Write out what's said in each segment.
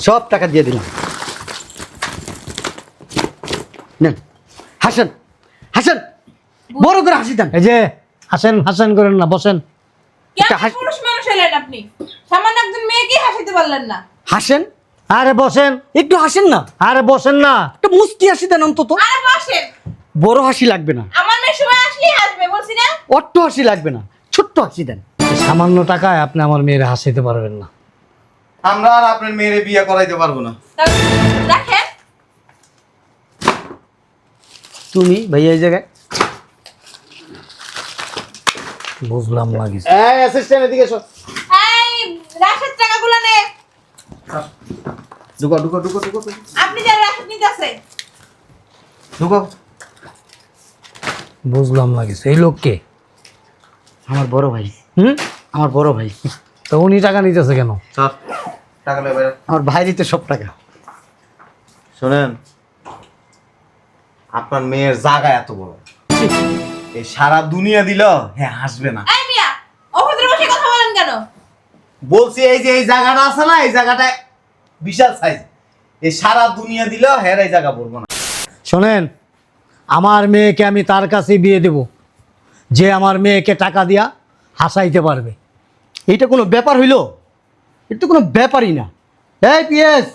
সব টাকা দিয়ে দিলাম। নেন হাসেন হাসেন বড় করে হাসি দেন। এই যে হাসেন হাসেন করেন না বসেন। একটা হাস- পুরুষ মানুষ হলেন আপনি? সামান্য একজন মেয়েকে হাসিতে পারলেন না। হাসেন? আরে বসেন। একটু হাসেন না। আরে বসেন না। একটা মুস্কি হাসি দেন অন্তত। আরে বসেন। বড় হাসি লাগবে না। আমার মেয়ে সময় আসলেই হাসবে বলছি না? অট্ট হাসি লাগবে না। ছোট্ট হাসি দেন। সামান্য টাকায় আপনি আমার মেয়ের হাসিতে পারবেন না। আমরা আর আপনার মেয়েরে বিয়ে করাইতে পারব না। দেখেন। তুমি ভাইয়া এই জায়গায়? বুঝলাম না কিছু। এই অ্যাসিস্ট্যান্ট এদিকে এসো। এই রাশের টাকাগুলো নে। ঢুকো ঢুকো ঢুকো ঢুকো। আপনি যারা রাশেদ নিতে আছে ঢুকো। বুঝলাম না কিছু। এই লোক কে? আমার বড় ভাই। হুম? আমার বড় ভাই। তো উনি টাকা নিতেছে কেন? স্যার টাকা আমার সব টাকা। শোনেন আপনার মেয়ের জায়গা এত বড়। এই সারা দুনিয়া দিল হ্যাঁ হাসবে না। এই মিয়া অভদ্র বসে কথা বলেন কেন? বলছি এই যে এই জায়গাটা আছে না এই জায়গাটা বিশাল সাইজ এই সারা দুনিয়া দিল হ্যাঁ এই জায়গা পড়ব না। শোনেন আমার মেয়েকে আমি তার কাছে বিয়ে দেব। যে আমার মেয়েকে টাকা দিয়া হাসাইতে পারবে। এটা কোনো ব্যাপার হইল? এটা তো কোনো ব্যাপারই না। এই পিএস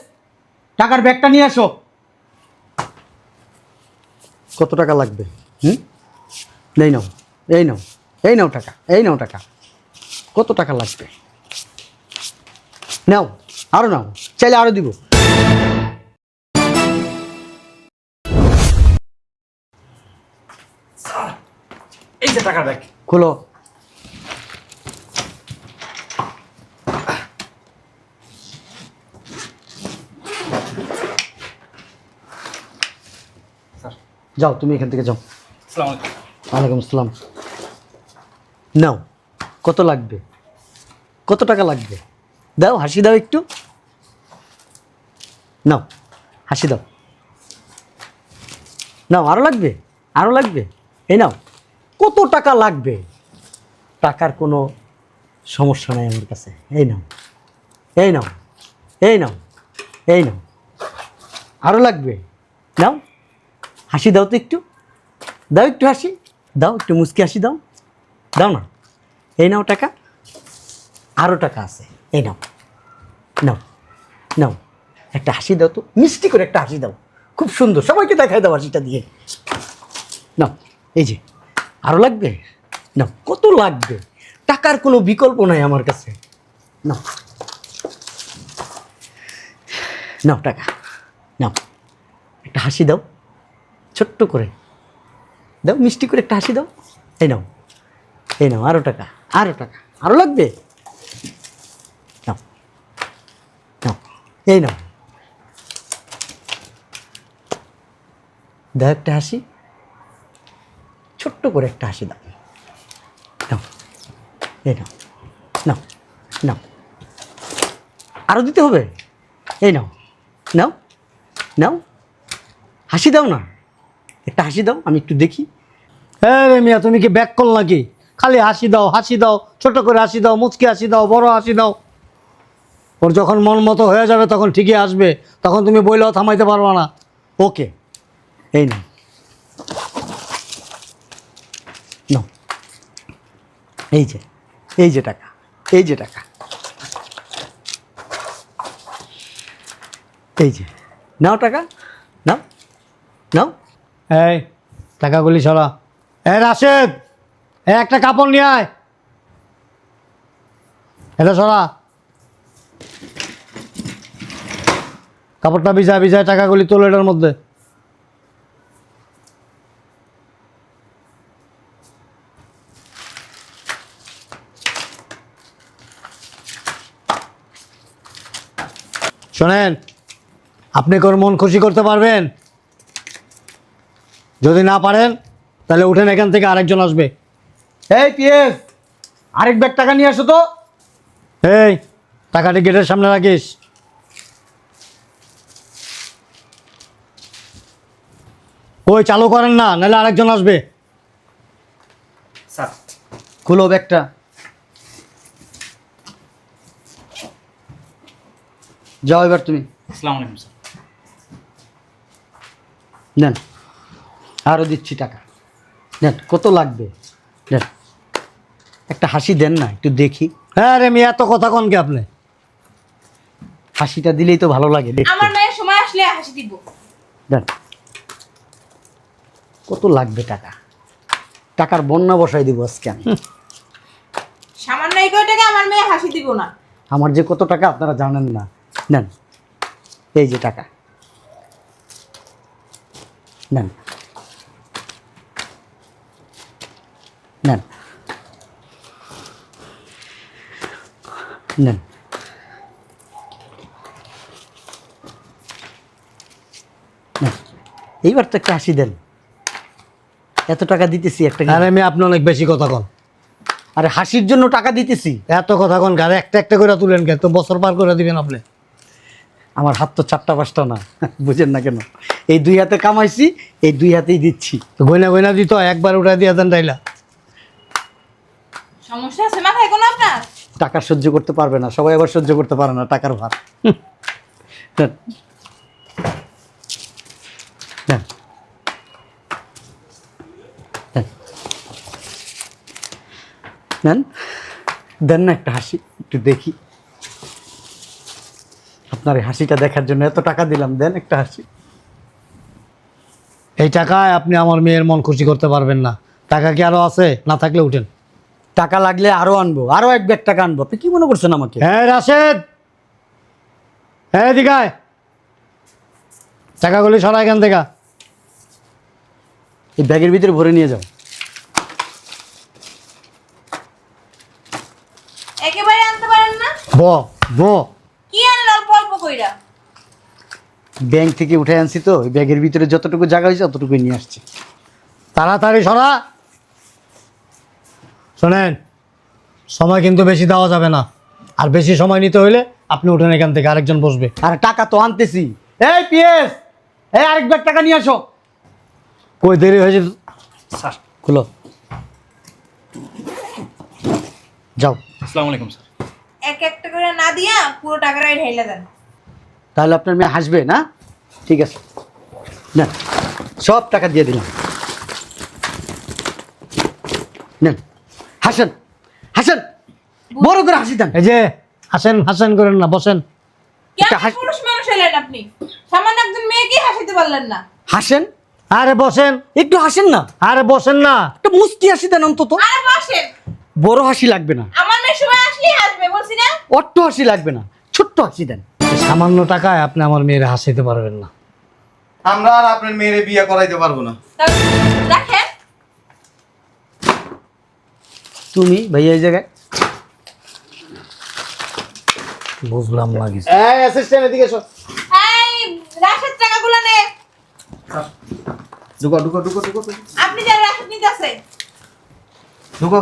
টাকার ব্যাগটা নিয়ে আসো কত টাকা লাগবে? হুম? এই নাও এই নাও এই নাও টাকা এই নাও টাকা। কত টাকা লাগবে? নাও আরও নাও চাইলে আরও দিব। এই যে টাকার ব্যাগ। খোলো। যাও তুমি এখান থেকে যাও। ওয়ালাইকুম আসসালাম। নাও কত লাগবে? কত টাকা লাগবে? দাও হাসি দাও একটু। নাও হাসি দাও। নাও আরও লাগবে? আরও লাগবে? এই নাও কত টাকা লাগবে? টাকার কোনো সমস্যা নাই আমার কাছে। এই নাও এই নাও এই নাও এই নাও। আরও লাগবে? নাও। হাসি দাও তো একটু। দাও একটু হাসি। দাও একটু মুচকি হাসি দাও। দাও না। এই নাও টাকা। আরও টাকা আছে। এই নাও। নাও। নাও। একটা হাসি দাও তো। মিষ্টি করে একটা হাসি দাও। খুব সুন্দর। সবাইকে দেখাই দাও হাসিটা দিয়ে। নাও। এই যে। আরও লাগবে? নাও। কত লাগবে? টাকার কোনো বিকল্প নাই আমার কাছে। নাও। নাও টাকা। নাও। একটা হাসি দাও। ছোট্ট করে। দাও, মিষ্টি করে একটা হাসি দাও। এই নাও এই নাও আরও টাকা আরও টাকা আরও লাগবে? নাও নাও, এই নাও। দাও একটা হাসি, ছোট্ট করে একটা হাসি দাও। নাও, এই নাও নাও নাও। আরও দিতে হবে? এই নাও নাও নাও। হাসি দাও না। একটা হাসি দাও, আমি একটু দেখি। হ্যাঁ রে মিয়া, তুমি কি ব্যাক কল নাকি? খালি হাসি দাও হাসি দাও, ছোট করে হাসি দাও, মুচকি হাসি দাও, বড় হাসি দাও। ওর যখন মন মতো হয়ে যাবে, তখন ঠিকই আসবে। তখন তুমি বইলেও থামাইতে পারবে না। ওকে, এই নাও। এই যে এই যে টাকা, এই যে টাকা। এই যে, নাও টাকা, নাও নাও। এই, টাকাগুলি সরা এ রাশেদ এ একটা কাপড় নিয়ে আয়। এটা সরা। কাপড়টা ভিজায় ভিজায় টাকাগুলি তোলো এটার মধ্যে। শোনেন, আপনি কোন মন খুশি করতে পারবেন? যদি না পারেন তাহলে উঠেন এখান থেকে আরেকজন আসবে। এই পিএস আরেক ব্যাগ টাকা নিয়ে আসো তো। এই টাকাটি গেটের সামনে রাখিস। ওই চালু করেন না নাহলে আরেকজন আসবে। স্যার খুলো ব্যাগটা। যাও এবার তুমি। আসসালামু আলাইকুম স্যার। নেন আরও দিচ্ছি টাকা। নেন কত লাগবে? নেন। একটা হাসি দেন না একটু দেখি। হ্যাঁ রে মেয়ে এত কথা কন কে আপনি? হাসিটা দিলেই তো ভালো লাগে দেখতে। আমার মেয়ের সময় আসলে হাসি দিব। দেন কত লাগবে টাকা? টাকার বন্যা বসাই দিব আজকে আমি। সামান্য এই কয় টাকা আমার মেয়ে হাসি দিব না। আমার যে কত টাকা আপনারা জানেন না। নেন এই যে টাকা। নেন। নেন। নেন। এইবার তো একটা হাসি দেন। এত টাকা দিতেছি একটা আরে মেয়ে আপনি অনেক বেশি কথা কন। আরে হাসির জন্য টাকা দিতেছি। এত কথা কন গাড়ি একটা একটা করে তুলেন কে? তো বছর পার করে দিবেন আপনি। আমার হাত তো চারটা পাঁচটা না বুঝেন না কেন? এই দুই হাতে কামাইছি এই দুই হাতেই দিচ্ছি। তো গয়না গয়না দিত একবার উঠে দিয়ে দেন তাইলা। সমস্যা আছে? মাথায় কোনো আপনার? টাকা সহ্য করতে পারবে না। সবাই আবার সহ্য করতে পারে না টাকার ভার। নেন। দেন না একটা হাসি একটু দেখি। আপনার এই হাসিটা দেখার জন্য এত টাকা দিলাম। দেন একটা হাসি। এই টাকায় আপনি আমার মেয়ের মন খুশি করতে পারবেন না। টাকা কি আরও আছে? না থাকলে উঠেন। টাকা লাগলে আরও আনব আরও এক ব্যাগ টাকা আনব। আপনি কি মনে করছেন আমাকে? হ্যাঁ রাশেদ। হ্যাঁ দিঘায় টাকাগুলি সরা এখান থেকে। এই ব্যাগের ভিতরে ভরে নিয়ে যাও। একেবারে আনতে পারেন না? ব ব। কি আনেন অল্প অল্প কইরা? ব্যাংক থেকে উঠে আনছি তো ব্যাগের ভিতরে যতটুকু জায়গা হয়েছে ততটুকুই নিয়ে আসছি। তাড়াতাড়ি সরা। শোনেন সময় কিন্তু বেশি দেওয়া যাবে না। আর বেশি সময় নিতে হইলে আপনি উঠেন এখান থেকে আরেকজন বসবে। আর টাকা তো আনতেছি। এই পিএস এই আরেক ব্যাগ টাকা নিয়ে আসো। কই দেরি হয়েছে? স্যার। খুলো। যাও। আসসালামু আলাইকুম স্যার। এক একটা করে না দিয়া পুরো টাকাটাই ঢেলে দেন। তাহলে আপনার মেয়ে হাসবে না? ঠিক আছে। না সব টাকা দিয়ে দিলাম। নেন। হাসেন হাসেন বড় করে হাসি দেন। এই যে হাসেন হাসেন করেন না বসেন। কেমন একটা পুরুষ মানুষ হলেন আপনি? সামান্য একজন মেয়েকে হাসিতে পারলেন না। হাসেন? আরে বসেন। একটু হাসেন না? আরে বসেন না। একটা মুস্তি হাসি দেন অন্তত। আরে বসেন। বড় হাসি লাগবে না। আমার মেয়ের সময় আসলেই হাসবে বলছি না? অট্ট হাসি লাগবে না। ছোট্ট হাসি দেন। এই সামান্য টাকায় আপনি আমার মেয়ের হাসিতে পারবেন না। আমরা আর আপনার মেয়ের বিয়ে করাইতে পারব না। তাহলে তুমি ভাইয়া এই জায়গায়? বুঝলাম না কিছু। এই অ্যাসিস্ট্যান্ট এদিকে এসো। এই রাশেদ টাকাগুলো নে। ঢুকো ঢুকো ঢুকো ঢুকো। আপনি যারা রাশেদ নিতে আছে ঢুকো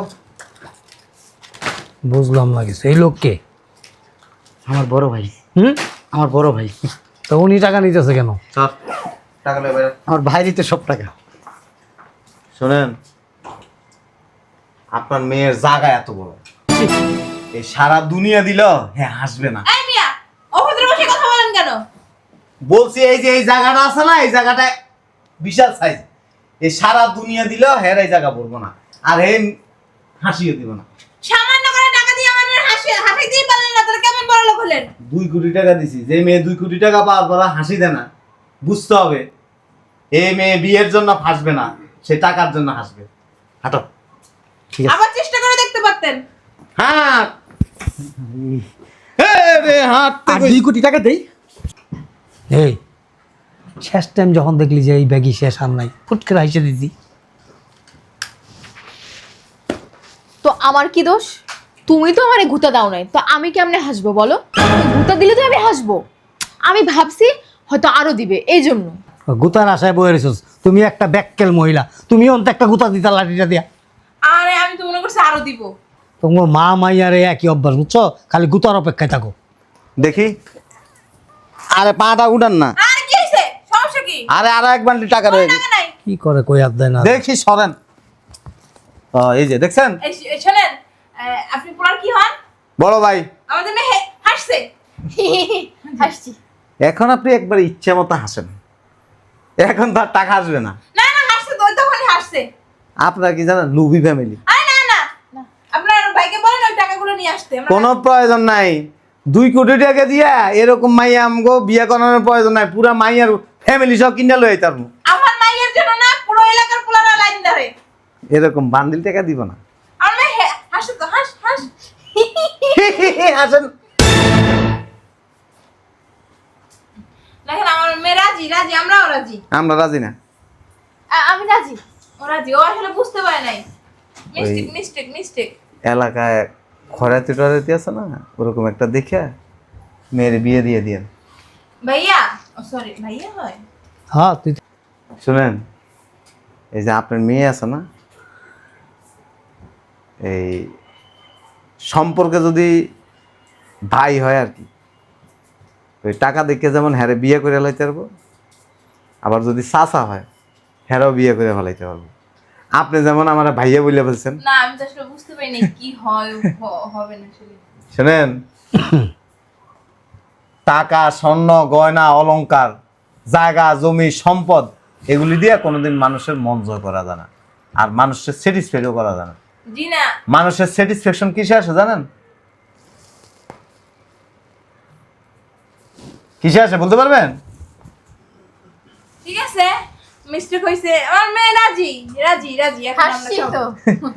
বুঝলাম না কিছু। এই লোককে আমার বড় ভাই। হুম? আমার বড় ভাই। তো উনি টাকা নিতেছে কেন? স্যার টাকা লয়ে বাইরে। আমার ভাই দিতে সব টাকা। শোনেন আপনার মেয়ের জায়গা এত বড়। এই সারা দুনিয়া দিল হ্যাঁ হাসবে না। এই মিয়া অভদ্র বসে কথা বলেন কেন? বলছি এই যে এই জায়গাটা আছে না এই জায়গাটা বিশাল সাইজ এই সারা দুনিয়া দিল হ্যাঁ এই জায়গা পড়ব না। আর হে হাসিও দিব না। সামান্য করে টাকা দিয়ে আমার মেয়ের হাসি হাসাইতেই পারলেন না তাহলে কেমন বড় লোক হলেন? দুই কোটি টাকা দিছি। যে মেয়ে দুই কোটি টাকা পাওয়ার পর হাসি দেয় না বুঝতে হবে। এই মেয়ে বিয়ের জন্য হাসবে না সে টাকার জন্য হাসবে। হাঁটো। ঠিক আছে। আবার চেষ্টা করে দেখতে পারতেন। হাঁট হে রে হাঁটতে আর দুই কোটি টাকা দেই? এই। শেষ টাইম যখন দেখলি যে এই ব্যাগই শেষ আর নাই। ফুট করে হাসে দিদি তো আমার কি দোষ? তুমি তো আমারে ঘুতা দাও নাই। তো আমি কেমনে হাসবো বলো? ঘুতা দিলে তো আমি হাসবো। আমি ভাবছি হয়তো আরও দিবে এই জন্য গুতার আশায় বয়ে রেছিস তুমি একটা ব্যাককেল মহিলা। তুমি অন্ত একটা গুতা দিতা লাঠিটা দিয়া। করছি আরও দিব। তোমার মা মাইয়ারে একই অভ্যাস বুঝছ? খালি গুতার অপেক্ষায় থাকো। দেখি। আরে পাটা উঠান না। আরে কি হয়েছে সমস্যা কি? আরে আরও এক বান্ডি টাকা রয়ে গেছে। টাকা নাই। কি করে কই আর দেয় না? দেখি সরেন। এই যে দেখছেন? শোনেন আপনি পোলার কি হন? বড় ভাই। আমাদের মেয়ে হাসছে। হাসছি। এখন আপনি একবার ইচ্ছে মতো হাসেন। এখন তার টাকা আসবে না। না না হাসছে তো তখনই হাসছে। আপনার কি জানেন লুবি ফ্যামিলি আরে না না আপনার ভাইকে বলেন ওই টাকাগুলো নিয়ে আসতে কোনো প্রয়োজন নাই। দুই কোটি টাকা দিয়া এরকম মাইয়া আমগো বিয়া করানোর প্রয়োজন নাই। পুরা মাইয়ার ফ্যামিলি সব কিনে লই তার আমার মাইয়ের জন্য না পুরো এলাকার পোলারা লাইন ধরে। এরকম বান্ডিল টাকা দিব না। আমার মেয়ে হে- তো হাস হাস। আসেন দেখেন আমার মেয়ে রাজি রাজি আমরাও রাজি। আমরা রাজি না। আমি রাজি। ও রাজি ও আসলে বুঝতে পারে নাই। মিস্টেক মিস্টেক মিস্টেক এলাকায় খরাতি টরাতি আছে না? ওরকম একটা দেখে মেয়ের বিয়ে দিয়ে দিয়েন। ভাইয়া সরি ভাইয়া হয়। হ্যাঁ তুই শুনেন এই যে আপনার মেয়ে আছে না এই সম্পর্কে যদি ভাই হয় আর কি ওই টাকা দেখে যেমন হ্যারে বিয়ে করে ফেলাইতে পারব আবার যদি চাচা হয় হ্যারাও বিয়ে করে ফেলাইতে পারব। আপনি যেমন আমার ভাইয়া বলে বলছেন। না আমি তো আসলে বুঝতে পারিনি কি হয় হবে না আসলে। শোনেন টাকা স্বর্ণ গয়না অলংকার জায়গা জমি সম্পদ এগুলি দিয়ে কোনোদিন মানুষের মন জয় করা যায় না। আর মানুষের স্যাটিসফাইও করা যায় না। জি না। মানুষের স্যাটিসফ্যাকশন কিসে আসে জানেন? কিসে আসে বলতে পারবেন? ঠিক আছে। মিস্টেক হয়েছে। আমার মেয়ে রাজি রাজি রাজি এখন হাসছি তো।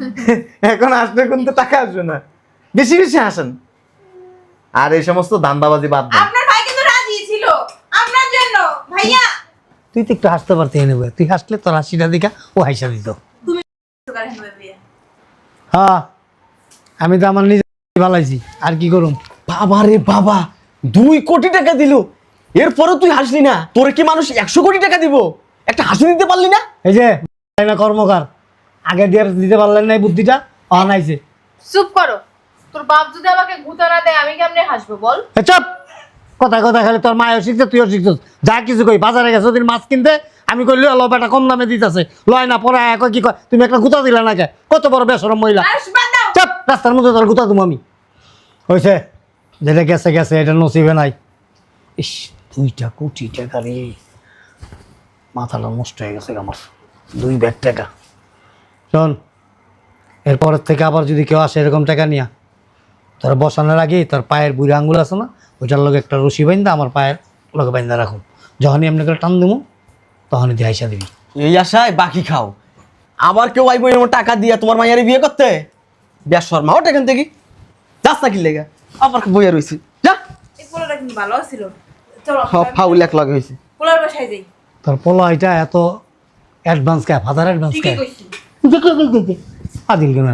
এখন আসলে কিন্তু টাকা আসবে না। বেশি বেশি হাসেন। আর এই সমস্ত ধান্দাবাজি বাদ দেন। আপনার ভাই কিন্তু রাজি ছিল আপনার জন্য। ভাইয়া। তুই তো একটু হাসতে পারতে নেবে তুই হাসলে তোর হাসিটা দেখা ও হাসা দিত। হ্যাঁ আমি তো আমার নিজে ভালাইছি আর কি করুম? বাবা রে বাবা দুই কোটি টাকা দিল। এরপরে তুই হাসলি না। তোর কি মানুষ একশো কোটি টাকা দিব? একটা হাসি দিতে পারলি না? এই যে না কর্মকার। আগে দিয়ে দিতে পারলেন না এই বুদ্ধিটা অনাইছে চুপ করো। তোর বাপ যদি আমাকে না দেয় আমি কেমনে হাসবো বল? এ চপ! কথা কথা খালি তোর মায়ও শিখছে তুইও শিখছিস। যা কিছু কই বাজারে গেছো দিন মাছ কিনতে আমি কইলি লো বেটা কম দামে দিতেছে। লয় না পরে এক কি কয় তুমি একটা গুতা দিলা না কে কত বড় বেসরম মহিলা? চাপ! রাস্তার মধ্যে তোর গুতা তুমি আমি। হয়েছে যেটা গেছে গেছে এটা নসিবে নাই। ইস দুইটা কোটি টাকা রে। মাথাটা নষ্ট হয়ে গেছে আমার। দুই ব্যাগ টাকা। শোন এরপরের থেকে আবার যদি কেউ আসে এরকম টাকা নিয়া তোর বসানোর আগে তোর পায়ের বুড়ি আঙ্গুল আছে না ওইটার লগে একটা রশি বাইন্দা আমার পায়ের লগে বাইন্দা রাখুন। যখনই এমনি করে টান দেবো তখনই দিয়ে আইসা দিবি। এই আশায় বাকি খাও। আবার কেউ আইব এরকম টাকা দিয়ে তোমার মাইয়ারে বিয়ে করতে? ব্যাস শর্মা ওটা এখান থেকে। যাস না কি লেগে। আবার বইয়া রয়েছি যা। এই পোলাটা কিন্তু ভালো ছিল। চলো। ফাউল এক লগে হয়েছে পোলার বাসায় যাই। তোর পোলা এটা এত অ্যাডভান্স ক্যাপ হাজার অ্যাডভান্স ক্যাপ আদিল কেন